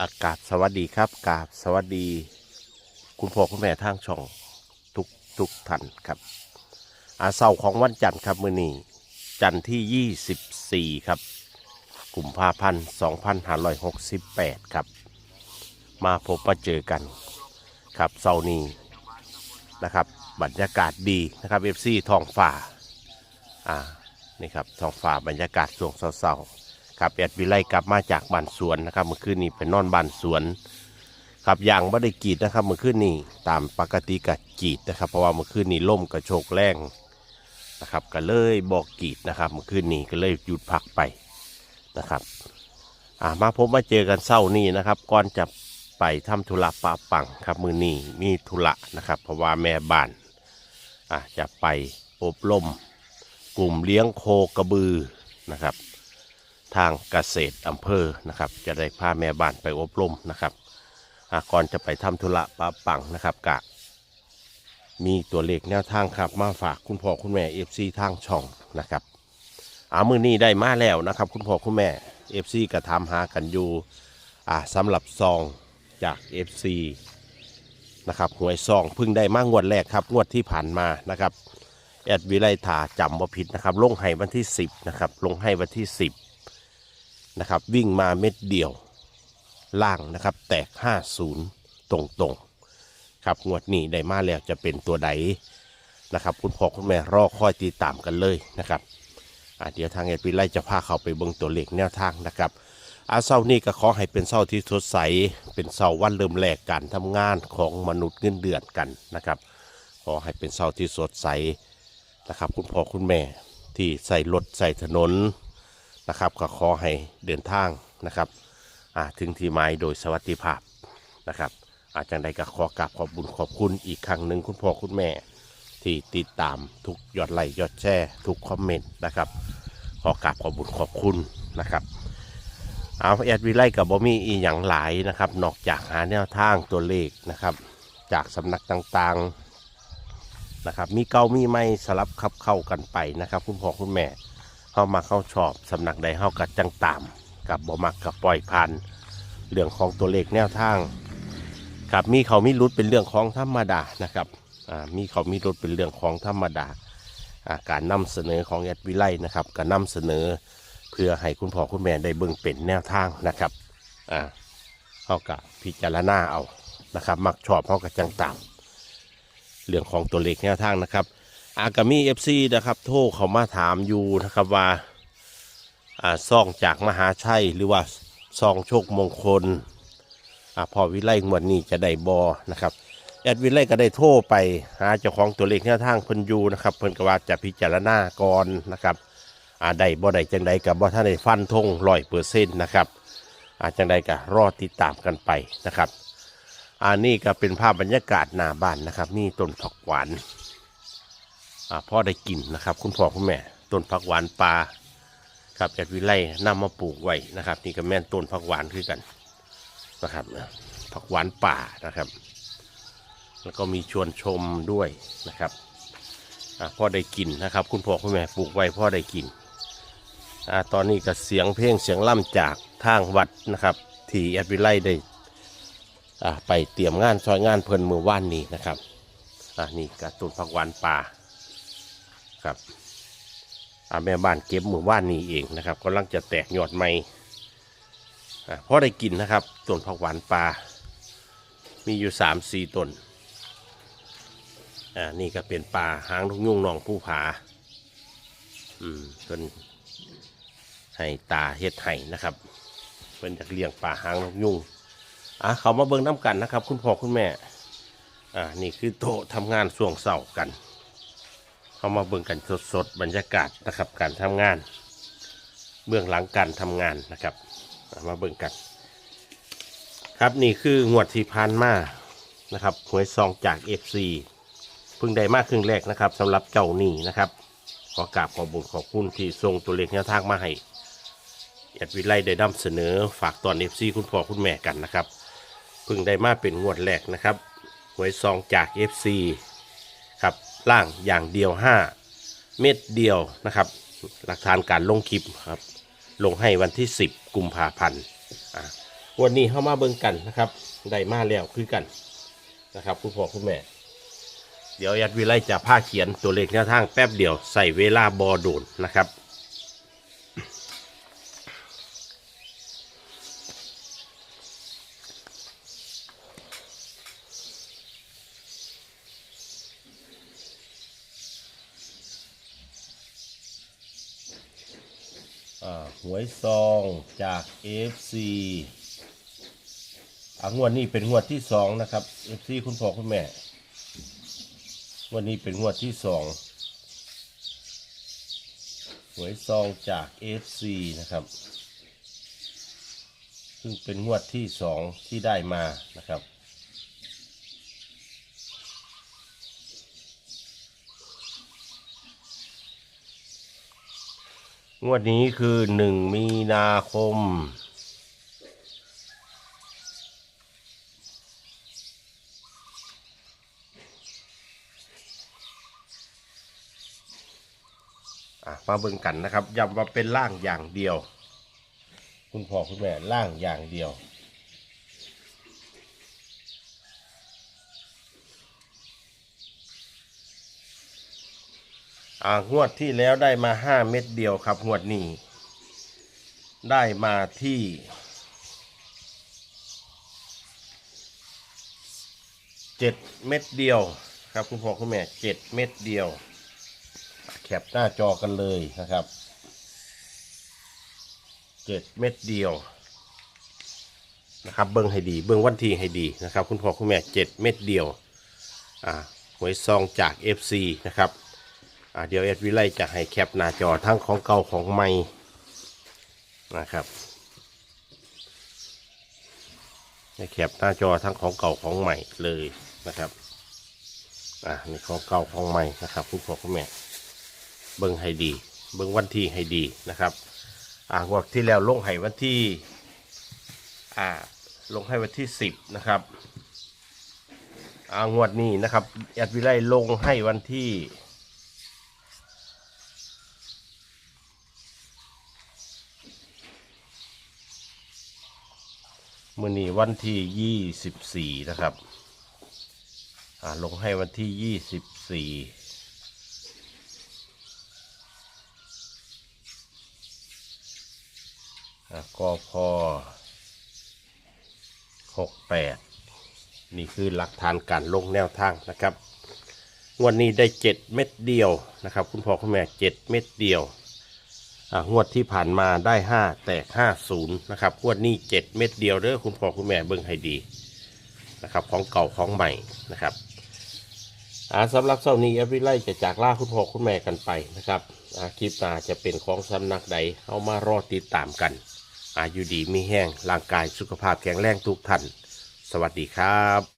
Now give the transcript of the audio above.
อากาศสวัสดีครับกาบสวัสดี คุณพ่อคุณแม่ทางช่องทุกทุกท่านครับ อาเสาของวันจันทร์ครับมือนี้จันทร์ที่ 24 ครับกลุ่มภาพันธ์2568 ครับ มาพบมาเจอกันครับเสาร์นี้นะครับ บรรยากาศดีนะครับเอฟซีทองฝ่าอ่านี่ครับทองฝ่าบรรยากาศช่วงเศร้า ครับแอดวิไลกลับมาจากบ้านสวนนะครับเมื่อคืนนี้ไปนอนบ้านสวนครับยางไม่ได้กรีดนะครับเมื่อคืนนี้ตามปกติกับกรีดนะครับ เพราะว่าเมื่อคืนนี้ล่มกระโชกแรงนะครับก็เลยบอกกรีดนะครับเมื่อคืนนี้ก็เลยหยุดพักไปนะครับอ่ามาพบมาเจอกันเศร้านี้นะครับก่อนจะไปทำธุระปะปังครับมือนี้มีธุระนะครับ เพราะว่าแม่บ้านอ่าจะไปอบรมกลุ่มเลี้ยงโคกระบือนะครับ ทางเกษตรอำเภอนะครับ จะได้พาแม่บ้านไปอบรมนะครับก่อนจะไปทำธุระปะปังนะครับกะมีตัวเลขแนวทางครับมาฝากคุณพ่อคุณแม่เอฟซีทางช่องนะครับอามือนี้ได้มาแล้วนะครับ คุณพ่อคุณแม่เอฟซีก็ทำหากันอยู่อ่าสำหรับซองจากเอฟซีนะครับหวยซองเพิ่งได้มางวดแรกครับ งวดที่ผ่านมานะครับแอดวิไลถาจำว่าผิดนะครับ ลงให้วันที่ 10นะครับลงให้วันที่ 10 นะครับ วิ่งมาเม็ดเดียวล่างนะครับ แตก 50ตรงตรงๆ ครับงวดนี้ได้มาแล้วจะเป็นตัวใดนะครับ คุณพ่อคุณแม่รอคอยติดตามกันเลยนะครับเดี๋ยวทางเอ็ดวิไลจะพาเขาไปเบิ่งตัวเลขแนวทางนะครับอาเศร้านี้ก็ขอให้เป็นเศร้าที่สดใส เป็นเศร้าวันเริ่มแรกการทำงานของมนุษย์เงินเดือนกันนะครับ ขอให้เป็นเศร้าที่สดใสนะครับ คุณพ่อคุณแม่ที่ใส่รถใส่ถนน นะครับก็ขอให้เดินทางนะครับถึงที่หมายโดยสวัสดิภาพนะครับ อาจารย์ใดก็ขอกราบขอบบุญขอบคุณอีกครั้งหนึ่งคุณพ่อคุณแม่ ที่ติดตามทุกยอดไลค์ยอดแชร์ทุกคอมเมนต์นะครับขอกราบขอบบุญขอบคุณนะครับเอาแอดวิไลกับบอมี่อีอย่างหลายนะครับ นอกจากหาแนวทางตัวเลขนะครับ จากสำนักต่างๆนะครับ มีเก้ามีไม่สลับขับเข้ากันไปนะครับ คุณพ่อคุณแม่ เข้ามาเข้าชอบสำนักใดเข้ากัดจังตาม กับบอมักกับปล่อยผ่านเรื่องของตัวเลขแนวทางครับมีเขามีรุดเป็นเรื่องของธรรมดานะครับอ่ามีเขามีรุดเป็นเรื่องของธรรมดาการนำเสนอของแอดวิไลนะครับการนำเสนอเพื่อให้คุณพ่อคุณแม่ได้เบิ่งเป็นแนวทางนะครับอ่าเขากับพิจารณาเอานะครับ มักชอบเขากับจังตาม เรื่องของตัวเลขแนวทางนะครับ อากามีเอฟซีนะครับ โทรเขามาถามอยู่นะครับว่าอ่าซองจากมหาชัยหรือว่าซองโชคมงคลอ่าพอวิไลงวดนี้จะได้บอนะครับแอดวิไลก็ได้โทรไปหาเจ้าของตัวเลขแนวทางเพิ่นอยู่นะครับเพิ่นก็ว่าจะพิจารณาก่อนนะครับอ่าได้บ่ได้จังใดกับบ่ท่านได้ฟันธงร้อยเปอร์เซ็นต์นะครับอาจังใดก็รอติดตามกันไปนะครับอันนี้ก็เป็นภาพบรรยากาศหน้าบ้านนะครับ นี่ต้นผักหวาน พ่อได้กินนะครับ คุณพ่อคุณแม่ต้นผักหวานปลาครับแอดวิไลนำมาปลูกไว้นะครับ นี่ก็แม่นต้นผักหวานคือกันนะครับผักหวานป่านะครับ แล้วก็มีชวนชมด้วยนะครับพ่อได้กินนะครับ คุณพ่อคุณแม่ปลูกไว้พ่อได้กินอ่าตอนนี้ก็เสียงเพลงเสียงล่ำจากทางวัดนะครับ ที่แอดวิไลได้ไปเตรียมงานซอยงานเพลินมือว่านนี้นะครับ อ่านี่ก็ต้นผักหวานป่า ครับอาแม่บ้านเก็บมือว่านนี้เองนะครับกำลังจะแตกยอดใหม่อะพอได้กินนะครับต้นผักหวานปลา มีอยู่สามสี่ต้นอ่านี่ก็เป็นปลาหางทุกยุ่งหนองผู้ผา อืมเพิ่นให้ตาเฮ็ดไห้นะครับเพิ่นจากเลี้ยงปลาหางนกยุ่งอะเขามาเบิ่งน้ำกันนะครับ คุณพ่อคุณแม่อ่านี่คือโต๊ะทำงานช่วงเสากัน เข้ามาเบิ่งกันสดๆบรรยากาศนะครับการทำงาน เบื้องหลังการทำงานนะครับมาเบิ่งกัน ครับนี่คืองวดที่ผ่านมานะครับหวยซองจาก FC เพิ่งได้มากครึ่งแรกนะครับสำหรับเจ้านี่นะครับ ขอกราบขอบุญขอบคุณที่ส่งตัวเลขแนวทางมาให้แอดวิไลได้นำเสนอฝากตอน FC คุณพ่อคุณแม่กันนะครับเพิ่งได้มาเป็นงวดแรกนะครับหวยซองจาก FC ครับ ล่างอย่างเดียว 5 เม็ดเดียวนะครับ หลักฐานการลงคลิปครับ ลงให้วันที่ 10 กุมภาพันธ์วันนี้เข้ามาเบิ่งกันนะครับ ได้มาแล้วคือกันนะครับคุณพ่อคุณแม่ เดี๋ยวยัดวิไลจะผ้าเขียนตัวเลขแนวทางแป๊บเดียวใส่เวลาบอโดนนะครับ หวยซองจาก FC อ่างวดนี้เป็นงวดที่สองนะครับ FC คุณพ่อคุณแม่งวดนี้เป็นงวดที่สองหวยซองจาก FC นะครับซึ่งเป็นงวดที่สองที่ได้มานะครับ งวดนี้คือหนึ่งมีนาคมอะมาเบิ่งกันนะครับย้ำว่าเป็นล่างอย่างเดียว คุณพ่อคุณแม่ล่างอย่างเดียว อ่างวดที่แล้วได้มาห้าเม็ดเดียวครับงวดนี้ ได้มาที่เจ็ดเม็ดเดียวครับคุณพ่อคุณแม่เจ็ดเม็ดเดียว แคปหน้าจอกันเลยนะครับเจ็ดเม็ดเดียวนะครับเบิ้งให้ดีเบิ้งวันทีให้ดีนะครับ คุณพ่อคุณแม่เจ็ดเม็ดเดียวอ่าหวยซองจาก FC นะครับ อ่าเดี๋ยวเอ็ดวิไลจะให้แคปหน้าจอทั้งของเก่าของใหม่นะครับให้แคปหน้าจอทั้งของเก่าของใหม่เลยนะครับอ่านี่ของเก่าของใหม่นะครับคุณพ่อคุณแม่เบิ้งให้ดี เบิ้งวันที่ให้ดีนะครับอ่างวดที่แล้วลงให้วันที่อ่าลงให้วันที่สิบนะครับอ่างวดนี้นะครับแอดวิไลลงให้วันที่ มื่อนี้วันที่ยี่สิบสี่นะครับอ่าลงให้วันที่ยี่สิบสี่ก็พอหกแปดนี่คือหลักฐานการลงแนวทางนะครับ วันนี้ได้เจ็ดเม็ดเดียวนะครับ คุณพ่อคุณแม่เจ็ดเม็ดเดียว อ่างวดที่ผ่านมาได้ห้าแตกห้าศูนย์นะครับงวดนี้เจ็ดเม็ดเดียวเด้อคุณพ่อคุณแม่เบิ่งให้ดีนะครับของเก่าของใหม่นะครับอ่าสำหรับเช้านี้แอฟริไลจะจากล่าคุณพ่อคุณแม่กันไปนะครับอาคลิปหน้าจะเป็นของสำนักใดเอามารอติดตามกันอาอยู่ดีมีแห้งร่างกายสุขภาพแข็งแรงทุกท่าน สวัสดีครับ